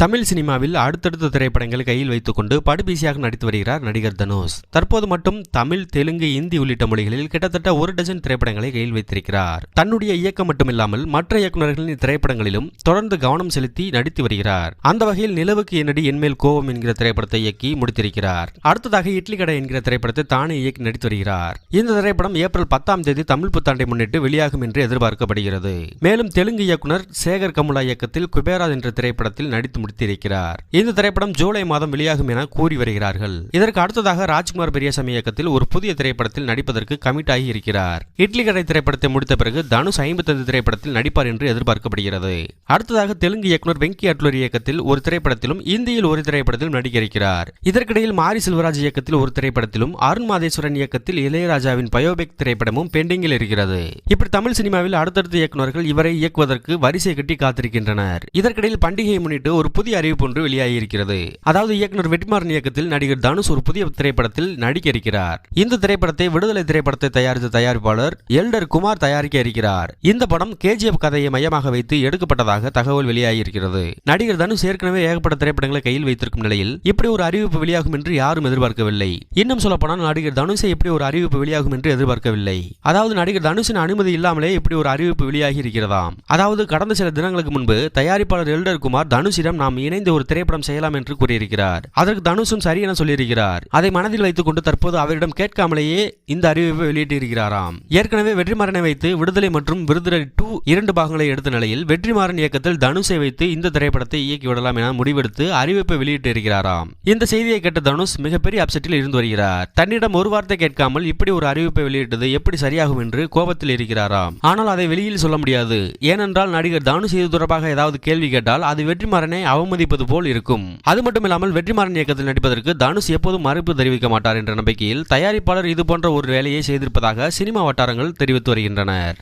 தமிழ் சினிமாவில் அடுத்தடுத்த திரைப்படங்களை கையில் வைத்துக்கொண்டு படுபீசியாக நடித்து வருகிறார் நடிகர் தனுஷ். தற்போது மட்டும் தமிழ் தெலுங்கு இந்தி உள்ளிட்ட மொழிகளில் கிட்டத்தட்ட ஒரு டஜன் திரைப்படங்களை கையில் வைத்திருக்கிறார். தன்னுடைய இயக்கம் மட்டுமில்லாமல் மற்ற இயக்குநர்களின் திரைப்படங்களிலும் தொடர்ந்து கவனம் செலுத்தி நடித்து வருகிறார். அந்த வகையில் நிலவுக்கு என்னடி என்மேல் கோபம் என்கிற திரைப்படத்தை இயக்கி முடித்திருக்கிறார். அடுத்ததாக இட்லி கடை என்கிற திரைப்படத்தை தானே இயக்கி நடித்து வருகிறார். இந்த திரைப்படம் ஏப்ரல் பத்தாம் தேதி தமிழ் புத்தாண்டை முன்னிட்டு வெளியாகும் என்று எதிர்பார்க்கப்படுகிறது. மேலும் தெலுங்கு இயக்குனர் சேகர் கமுலா இயக்கத்தில் குபேரா என்ற திரைப்படத்தில் நடித்து முடித்திருக்கிறார் இந்த திரைப்படம் ஜூலை மாதம் வெளியாகும் என கூறி வருகிறார்கள். இதற்கு அடுத்ததாக ராஜ்குமார் பெரியசாமி இயக்கத்தில் ஒரு புதிய திரைப்படத்தில் நடிப்பதற்கு கமிட் ஆகி இருக்கிறார். இட்லி கடை திரைப்படத்தை முடித்த பிறகு தனுஷ் ஐம்பத்தைந்து திரைப்படத்தில் நடிப்பார் என்று எதிர்பார்க்கப்படுகிறது. அடுத்ததாக தெலுங்கு இயக்குனர் வெங்கி அட்லூர் இயக்கத்தில் ஒரு திரைப்படத்திலும் இந்தியில் ஒரு திரைப்படத்திலும் நடிக்க இருக்கிறார் இதற்கிடையில் மாரி செல்வராஜ் இயக்கத்தில் ஒரு திரைப்படத்திலும் அருண் மாதேஸ்வரன் இயக்கத்தில் இளையராஜாவின் பயோபிக் திரைப்படமும் பெண்டிங்கில் இருக்கிறது. இப்படி தமிழ் சினிமாவில் அடுத்தடுத்த இயக்குநர்கள் இவரை இயக்குவதற்கு வரிசை கட்டி காத்திருக்கின்றனர். இதற்கிடையில் பண்டிகையை முன்னிட்டு ஒரு புதிய அறிவிப்பு ஒன்று வெளியாகியிருக்கிறது. அதாவது இயக்குனர் வெற்றிமாறன் இயக்கத்தில் நடிகர் தனுஷ் ஒரு புதிய திரைப்படத்தில் நடிக்க இருக்கிறார் இந்த திரைப்படத்தை விடுதலை திரைப்படத்தை தயாரித்த தயாரிப்பாளர் எல்டர் குமார் தயாரிக்க இருக்கிறார். இந்த படம் கேஜிஎஃப் கதையை மையமாக வைத்து எடுக்கப்பட்டதாக தகவல் வெளியாகியிருக்கிறது. நடிகர் தனுஷ் ஏற்கனவே ஏகப்பட்ட திரைப்படங்களை கையில் வைத்திருக்கும் நிலையில் இப்படி ஒரு அறிவிப்பு வெளியாகும் என்று யாரும் எதிர்பார்க்கவில்லை. இன்னும் சொல்லப்போனால் நடிகர் தனுஷை இப்படி ஒரு அறிவிப்பு வெளியாகும் என்று எதிர்பார்க்கவில்லை. அதாவது நடிகர் தனுஷின் அனுமதி இல்லாமலே இப்படி ஒரு அறிவிப்பு வெளியாகி இருக்கிறதாம் அதாவது கடந்த சில தினங்களுக்கு முன்பு தயாரிப்பாளர் எல்டர் குமார் தனுஷிடம் நாம் இணைந்து ஒரு திரைப்படம் செய்யலாம் என்று கூறியிருக்கிறார். அதற்கு தனுஷும் சரி என சொல்லியிருக்கிறார். அதை மனதில் வைத்துக் கொண்டு தற்போது அவரிடம் கேட்காமலேயே இந்த அறிவிப்பை வெளியிட்டிருக்கிறாராம். ஏற்கனவே வெற்றிமாறனை வைத்து விடுதலை மற்றும் விருதுரை டூ இரண்டு பாகங்களை எடுத்த நிலையில் வெற்றிமாறன் இயக்கத்தில் தனுஷை வைத்து இந்த திரைப்படத்தை இயக்கி விடலாம் என முடிவெடுத்து அறிவிப்பை வெளியிட்டு இருக்கிறாராம் இந்த செய்தியை கேட்ட தனுஷ் மிகப்பெரிய அப்செட்டில் இருந்து வருகிறார். தன்னிடம் ஒரு வார்த்தை கேட்காமல் இப்படி ஒரு அறிவிப்பை வெளியிட்டது எப்படி சரியாகும் என்று கோபத்தில் இருக்கிறாராம். ஆனால் அதை வெளியில் சொல்ல முடியாது. ஏனென்றால் நடிகர் தனுஷ் இது தொடர்பாக ஏதாவது கேள்வி கேட்டால் அது வெற்றிமாறனை அவர் அவமதிப்பது போல் இருக்கும். அது மட்டுமில்லாமல் வெற்றிமாறன் இயக்கத்தில் நடிப்பதற்கு தனுஷ் எப்போதும் மறுப்பு தெரிவிக்க மாட்டார் என்ற நம்பிக்கையில் தயாரிப்பாளர் இது போன்ற ஒரு வேலையை செய்திருப்பதாக சினிமா வட்டாரங்கள் தெரிவித்து வருகின்றனர்.